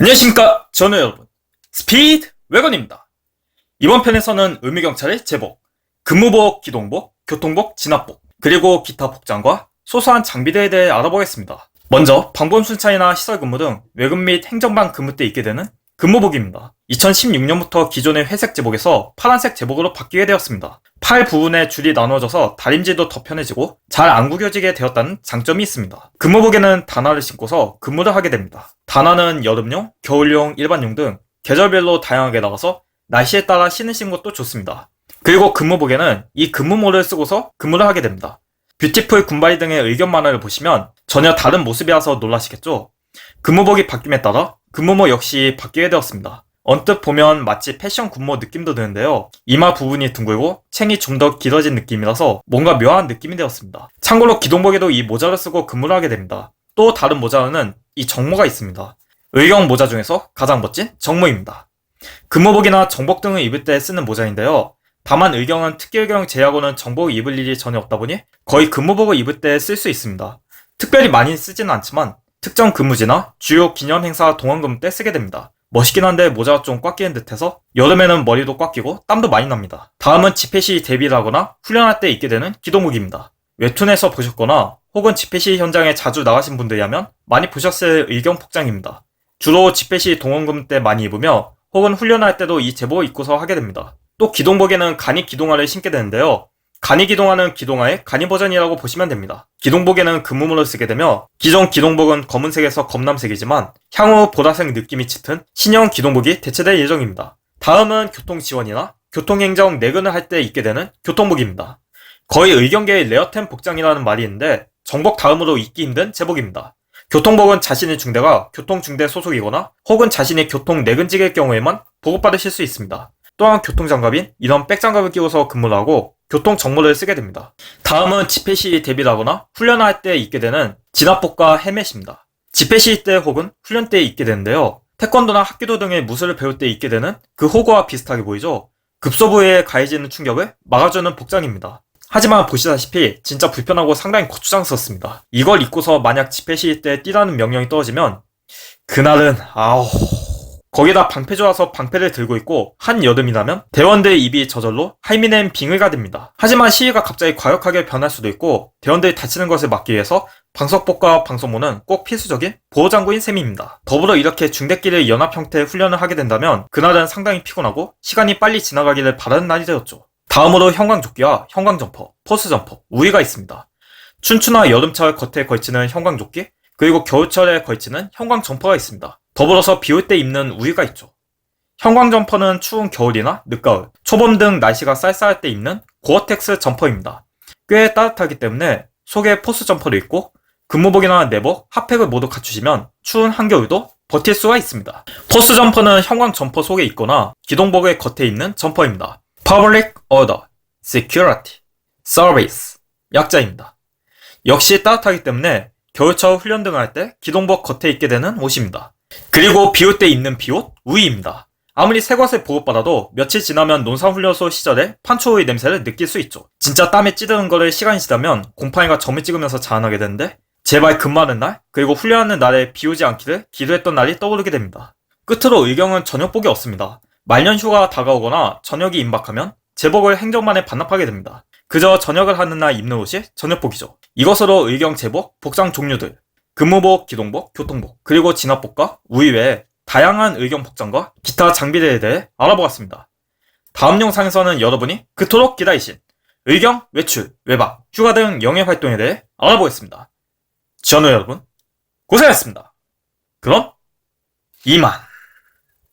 안녕하십니까. 저는 여러분. 스피드 외건입니다. 이번 편에서는 의무경찰의 제복 근무복, 기동복, 교통복, 진압복 그리고 기타 복장과 소소한 장비들에 대해 알아보겠습니다. 먼저 방범순찰이나 시설근무 등 외근 및 행정반 근무 때 입게 되는 근무복입니다 2016년부터 기존의 회색 제복에서 파란색 제복으로 바뀌게 되었습니다 팔 부분에 줄이 나눠져서 다림질도 더 편해지고 잘 안 구겨지게 되었다는 장점이 있습니다. 근무복에는 단화를 신고서 근무를 하게 됩니다. 단화는 여름용, 겨울용, 일반용 등 계절별로 다양하게 나가서 날씨에 따라 신으신 것도 좋습니다. 그리고 근무복에는 이 근무모를 쓰고서 근무를 하게 됩니다. 뷰티풀 군바이 등의 의견 만화를 보시면 전혀 다른 모습이라서 놀라시겠죠? 근무복이 바뀜에 따라 근무모 역시 바뀌게 되었습니다. 언뜻 보면 마치 패션 군모 느낌도 드는데요. 이마 부분이 둥글고 챙이 좀 더 길어진 느낌이라서 뭔가 묘한 느낌이 되었습니다. 참고로 기동복에도 이 모자를 쓰고 근무를 하게 됩니다. 또 다른 모자는 이 정모가 있습니다. 의경 모자 중에서 가장 멋진 정모입니다. 근무복이나 정복 등을 입을 때 쓰는 모자인데요. 다만 의경은 특기 의경 제하고는 정복을 입을 일이 전혀 없다 보니 거의 근무복을 입을 때 쓸 수 있습니다. 특별히 많이 쓰지는 않지만 특정 근무지나 주요 기념 행사 동원 근무 때 쓰게 됩니다. 멋있긴 한데 모자가 좀 꽉 끼는 듯해서 여름에는 머리도 꽉 끼고 땀도 많이 납니다. 다음은 집회 시 대비를 하거나 훈련할 때 입게 되는 기동복입니다. 웹툰에서 보셨거나 혹은 집회 시 현장에 자주 나가신 분들이라면 많이 보셨을 의경 복장입니다. 주로 집회 시 동원금 때 많이 입으며 혹은 훈련할 때도 이 제복을 입고서 하게 됩니다. 또 기동복에는 간이 기동화를 신게 되는데요. 간이 기동하는 기동화의 간이 버전이라고 보시면 됩니다. 기동복에는 금무물을 쓰게 되며 기존 기동복은 검은색에서 검남색이지만 향후 보라색 느낌이 짙은 신형 기동복이 대체될 예정입니다. 다음은 교통 지원이나 교통행정 내근을 할 때 입게 되는 교통복입니다. 거의 의경계의 레어템 복장이라는 말이 있는데 정복 다음으로 입기 힘든 제복입니다. 교통복은 자신의 중대가 교통중대 소속이거나 혹은 자신의 교통 내근직의 경우에만 보급받으실 수 있습니다. 또한 교통장갑인 이런 백장갑을 끼워서 근무를 하고 교통 정보를 쓰게 됩니다. 다음은 집회 시 대비를 하거나 훈련할 때 입게 되는 진압복과 헬멧입니다. 집회 시때 혹은 훈련 때 입게 되는데요. 태권도나 학기도 등의 무술을 배울 때 입게 되는 그 호구와 비슷하게 보이죠? 급소부에 가해지는 충격을 막아주는 복장입니다. 하지만 보시다시피 진짜 불편하고 상당히 고추장스럽습니다. 이걸 입고서 만약 집회 시때 뛰라는 명령이 떨어지면 그날은 아우 거기다 방패 좋아서 방패를 들고 있고 한 여름이라면 대원들의 입이 저절로 할미넨 빙의가 됩니다. 하지만 시위가 갑자기 과격하게 변할 수도 있고 대원들이 다치는 것을 막기 위해서 방석복과 방석모는 꼭 필수적인 보호장구인 셈입니다. 더불어 이렇게 중대끼리 연합 형태의 훈련을 하게 된다면 그날은 상당히 피곤하고 시간이 빨리 지나가기를 바라는 날이 되었죠. 다음으로 형광조끼와 형광점퍼, 포스점퍼, 우위가 있습니다. 춘추나 여름철 겉에 걸치는 형광조끼, 그리고 겨울철에 걸치는 형광점퍼가 있습니다. 더불어서 비 올 때 입는 우유가 있죠. 형광 점퍼는 추운 겨울이나 늦가을, 초봄 등 날씨가 쌀쌀할 때 입는 고어텍스 점퍼입니다. 꽤 따뜻하기 때문에 속에 포스 점퍼를 입고 근무복이나 내복, 핫팩을 모두 갖추시면 추운 한겨울도 버틸 수가 있습니다. 포스 점퍼는 형광 점퍼 속에 있거나 기동복의 겉에 있는 점퍼입니다. Public Order, Security, Service 약자입니다. 역시 따뜻하기 때문에 겨울철 훈련 등을 할 때 기동복 겉에 입게 되는 옷입니다. 그리고 비올 때 입는 비옷 우이입니다. 아무리 새 것을 보급받아도 며칠 지나면 논산훈련소 시절에 판초의 냄새를 느낄 수 있죠. 진짜 땀에 찌드는 거를 시간이 지나면 곰팡이가 점을 찍으면서 자아나게 되는데 제발 근무하는 날 그리고 훈련하는 날에 비 오지 않기를 기도했던 날이 떠오르게 됩니다. 끝으로 의경은 저녁복이 없습니다. 말년 휴가가 다가오거나 저녁이 임박하면 제복을 행정반에 반납하게 됩니다. 그저 저녁을 하는 날 입는 옷이 저녁복이죠. 이것으로 의경 제복, 복장 종류들, 근무복, 기동복, 교통복, 그리고 진압복과 우위 외에 다양한 의경 복장과 기타 장비들에 대해 알아보았습니다. 다음 영상에서는 여러분이 그토록 기다리신 의경, 외출, 외박, 휴가 등 영예 활동에 대해 알아보겠습니다. 지원우 여러분, 고생하셨습니다. 그럼 이만.